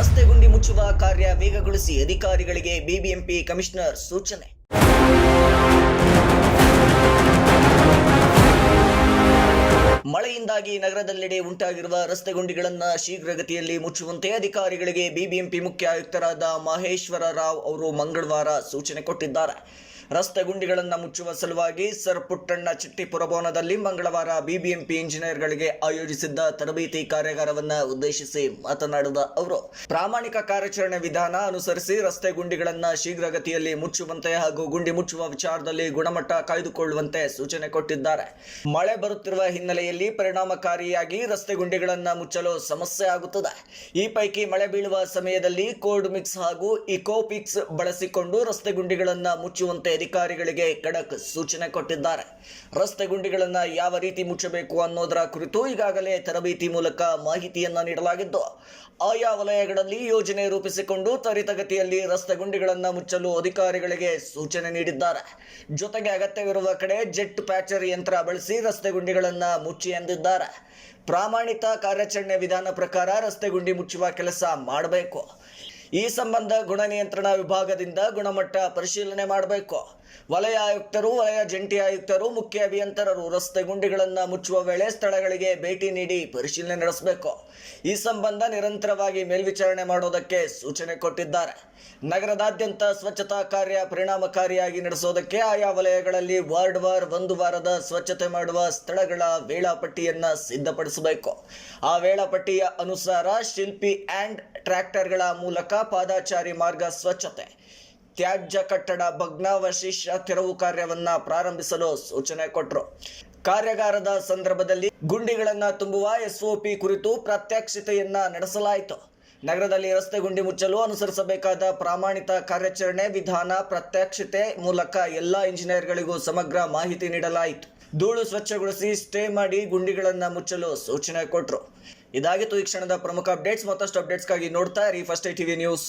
ರಸ್ತೆ ಗುಂಡಿ ಮುಚ್ಚುವ ಕಾರ್ಯ ವೇಗಗೊಳಿಸಿ ಅಧಿಕಾರಿಗಳಿಗೆ ಬಿಬಿಎಂಪಿ ಕಮಿಷನರ್ ಸೂಚನೆ. ಮಳೆಯಿಂದಾಗಿ ನಗರದೆಲ್ಲೆಡೆ ಉಂಟಾಗಿರುವ ರಸ್ತೆ ಗುಂಡಿಗಳನ್ನು ಶೀಘ್ರಗತಿಯಲ್ಲಿ ಮುಚ್ಚುವಂತೆ ಅಧಿಕಾರಿಗಳಿಗೆ ಬಿಬಿಎಂಪಿ ಮುಖ್ಯ ಆಯುಕ್ತರಾದ ಮಹೇಶ್ವರ ರಾವ್ ಅವರು ಮಂಗಳವಾರ ಸೂಚನೆ ಕೊಟ್ಟಿದ್ದಾರೆ. ರಸ್ತೆ ಗುಂಡಿಗಳನ್ನು ಮುಚ್ಚುವ ಸಲುವಾಗಿ ಸರ್ ಪುಟ್ಟಣ್ಣ ಚಿಟ್ಟಿಪುರ ಭವನದಲ್ಲಿ ಮಂಗಳವಾರ ಬಿಬಿಎಂಪಿ ಇಂಜಿನಿಯರ್ಗಳಿಗೆ ಆಯೋಜಿಸಿದ್ದ ತರಬೇತಿ ಕಾರ್ಯಾಗಾರವನ್ನು ಉದ್ದೇಶಿಸಿ ಮಾತನಾಡಿದ ಅವರು, ಪ್ರಾಮಾಣಿಕ ಕಾರ್ಯಾಚರಣೆ ವಿಧಾನ ಅನುಸರಿಸಿ ರಸ್ತೆ ಗುಂಡಿಗಳನ್ನು ಶೀಘ್ರಗತಿಯಲ್ಲಿ ಮುಚ್ಚುವಂತೆ ಹಾಗೂ ಗುಂಡಿ ಮುಚ್ಚುವ ವಿಚಾರದಲ್ಲಿ ಗುಣಮಟ್ಟ ಕಾಯ್ದುಕೊಳ್ಳುವಂತೆ ಸೂಚನೆ ಕೊಟ್ಟಿದ್ದಾರೆ. ಮಳೆ ಬರುತ್ತಿರುವ ಹಿನ್ನೆಲೆಯಲ್ಲಿ ಪರಿಣಾಮಕಾರಿಯಾಗಿ ರಸ್ತೆ ಗುಂಡಿಗಳನ್ನು ಮುಚ್ಚಲು ಸಮಸ್ಯೆ ಆಗುತ್ತದೆ. ಈ ಪೈಕಿ ಮಳೆ ಬೀಳುವ ಸಮಯದಲ್ಲಿ ಕೋಲ್ಡ್ ಮಿಕ್ಸ್ ಹಾಗೂ ಇಕೋಪಿಕ್ಸ್ ಬಳಸಿಕೊಂಡು ರಸ್ತೆ ಗುಂಡಿಗಳನ್ನು ಮುಚ್ಚುವಂತೆ ಅಧಿಕಾರಿಗಳಿಗೆ ಖಡಕ್ ಸೂಚನೆ ಕೊಟ್ಟಿದ್ದಾರೆ. ರಸ್ತೆ ಗುಂಡಿಗಳನ್ನು ಯಾವ ರೀತಿ ಮುಚ್ಚಬೇಕು ಅನ್ನೋದರ ಕುರಿತು ಈಗಾಗಲೇ ತರಬೇತಿ ಮೂಲಕ ಮಾಹಿತಿಯನ್ನು ನೀಡಲಾಗಿದ್ದು, ಆಯಾ ವಲಯಗಳಲ್ಲಿ ಯೋಜನೆ ರೂಪಿಸಿಕೊಂಡು ತ್ವರಿತಗತಿಯಲ್ಲಿ ರಸ್ತೆ ಗುಂಡಿಗಳನ್ನು ಮುಚ್ಚಲು ಅಧಿಕಾರಿಗಳಿಗೆ ಸೂಚನೆ ನೀಡಿದ್ದಾರೆ. ಜೊತೆಗೆ ಅಗತ್ಯವಿರುವ ಕಡೆ ಜೆಟ್ ಪ್ಯಾಚರ್ ಯಂತ್ರ ಬಳಸಿ ರಸ್ತೆ ಗುಂಡಿಗಳನ್ನು ಮುಚ್ಚಿ ಎಂದಿದ್ದಾರೆ. ಪ್ರಾಮಾಣಿತ ಕಾರ್ಯಾಚರಣೆ ವಿಧಾನ ಪ್ರಕಾರ ರಸ್ತೆ ಗುಂಡಿ ಮುಚ್ಚುವ ಕೆಲಸ ಮಾಡಬೇಕು. ಈ ಸಂಬಂಧ ಗುಣ ನಿಯಂತ್ರಣ ವಿಭಾಗದಿಂದ ಗುಣಮಟ್ಟ ಪರಿಶೀಲನೆ ಮಾಡಬೇಕು. ವಲಯ ಆಯುಕ್ತರು, ವಲಯ ಜಂಟಿ ಆಯುಕ್ತರು, ಮುಖ್ಯ ಅಭಿಯಂತರರು ರಸ್ತೆ ಗುಂಡಿಗಳನ್ನು ಮುಚ್ಚುವ ವೇಳೆ ಸ್ಥಳಗಳಿಗೆ ಭೇಟಿ ನೀಡಿ ಪರಿಶೀಲನೆ ನಡೆಸಬೇಕು. ಈ ಸಂಬಂಧ ನಿರಂತರವಾಗಿ ಮೇಲ್ವಿಚಾರಣೆ ಮಾಡೋದಕ್ಕೆ ಸೂಚನೆ ಕೊಟ್ಟಿದ್ದಾರೆ. ನಗರದಾದ್ಯಂತ ಸ್ವಚ್ಛತಾ ಕಾರ್ಯ ಪರಿಣಾಮಕಾರಿಯಾಗಿ ನಡೆಸೋದಕ್ಕೆ ಆಯಾ ವಲಯಗಳಲ್ಲಿ ವಾರ್ಡ್ ವಾರ್ ಒಂದು ವಾರದ ಸ್ವಚ್ಛತೆ ಮಾಡುವ ಸ್ಥಳಗಳ ವೇಳಾಪಟ್ಟಿಯನ್ನು ಸಿದ್ಧಪಡಿಸಬೇಕು. ಆ ವೇಳಾಪಟ್ಟಿಯ ಅನುಸಾರ ಶಿಲ್ಪಿ ಆ್ಯಂಡ್ ಟ್ರ್ಯಾಕ್ಟರ್ಗಳ ಮೂಲಕ ಪಾದಾಚಾರಿ ಮಾರ್ಗ ಸ್ವಚ್ಛತೆ. ತ್ಯಾಜ್ಯ ಕಟ್ಟಡ ಭಗ್ನಾವಶೇಷ ತೆರವು ಕಾರ್ಯವನ್ನ ಪ್ರಾರಂಭಿಸಲು ಸೂಚನೆ ಕೊಟ್ಟರು ಕಾರ್ಯಾಗಾರದ ಸಂದರ್ಭದಲ್ಲಿ ಗುಂಡಿಗಳನ್ನು ತುಂಬುವ ಎಸ್ಒಪಿ ಕುರಿತು ಪ್ರಾತ್ಯಕ್ಷಿತೆಯನ್ನ ನಡೆಸಲಾಯಿತು. ನಗರದಲ್ಲಿ ರಸ್ತೆ ಗುಂಡಿ ಮುಚ್ಚಲು ಅನುಸರಿಸಬೇಕಾದ ಪ್ರಾಮಾಣಿತ ಕಾರ್ಯಾಚರಣೆ ವಿಧಾನ ಪ್ರತ್ಯಕ್ಷತೆ ಮೂಲಕ ಎಲ್ಲಾ ಇಂಜಿನಿಯರ್ಗಳಿಗೂ ಸಮಗ್ರ ಮಾಹಿತಿ ನೀಡಲಾಯಿತು. ಧೂಳು ಸ್ವಚ್ಛಗೊಳಿಸಿ ಸ್ಟೇ ಮಾಡಿ ಗುಂಡಿಗಳನ್ನು ಮುಚ್ಚಲು ಸೂಚನೆ ಕೊಟ್ಟರು ಇದಾಗಿತ್ತು ಈ ಕ್ಷಣದ ಪ್ರಮುಖ ಅಪ್ಡೇಟ್ಸ್. ಮತ್ತಷ್ಟು ಅಪ್ಡೇಟ್ಸ್ಗಾಗಿ ನೋಡ್ತಾ ಇರಿ ಫಸ್ಟ್ ಐ ಟಿವಿ ನ್ಯೂಸ್.